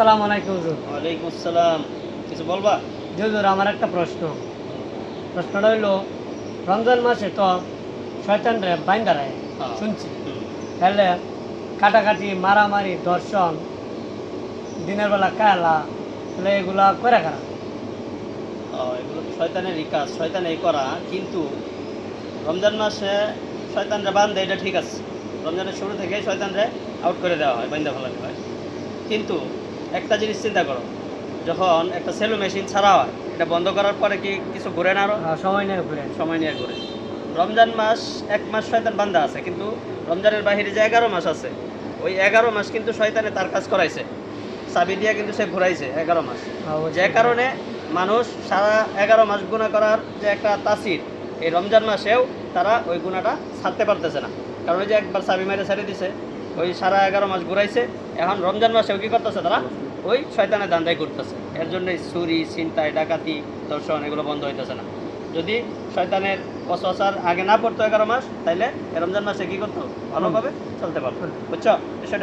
আসসালামু আলাইকুম হুজুর। ওয়ালাইকুম আসসালাম। কিছু বলবা? জি হুজুর আমার একটা প্রশ্ন। প্রশ্নটা হইল রমজান মাসে তো শয়তান রে বাইন দাঁড়ায় হ্যাঁ। শুনছি। তাহলে কাটাকাটি মারামারি দর্শন দিনের বেলা কায়লা তাহলে এগুলা করে ও, এগুলো শয়তানেরই কাজ শয়তানেই করা। কিন্তু রমজান মাসে শয়তানরা বান্ধে এটা ঠিক আছে। রমজানের শুরু থেকে শয়তানরে আউট করে দেওয়া হয় বান্ধা ফেলানো হয়। কিন্তু একটা জিনিস চিন্তা করো যখন একটা সেলো মেশিন ছাড়া হয় এটা বন্ধ করার পরে কি কিছু ঘুরে না আরও? সময় নেই ঘুরে। সময় নিয়ে ঘুরে। রমজান মাস এক মাস শয়তান বান্ধা আছে কিন্তু রমজানের বাহিরে যে এগারো মাস আছে ওই এগারো মাস কিন্তু শয়তানে তার কাজ করাইছে। চাবি দিয়ে কিন্তু সে ঘুরাইছে এগারো মাস। যে কারণে মানুষ সারা এগারো মাস গুণা করার যে একটা তাসির এই রমজান মাসেও তারা ওই গুণাটা ছাড়তে পারতেছে না। কারণ ওই যে একবার চাবি মেরে ছেড়ে দিছে ওই সারা এগারো মাস ঘুরাইছে। এখন রমজান মাসেও কী করতেছে তারা? ওই শয়তানের দান্দাই করতেছে এর জন্যই চুরি চিন্তায় ডাকাতি দর্শন এগুলো বন্ধ হইতেছে না। যদি শয়তানের অসার আগে না পড়তো এগারো মাস, তাইলে রমজান মাসে কী করতো? ভালোভাবে চলতে পারতো। বুঝছ আছে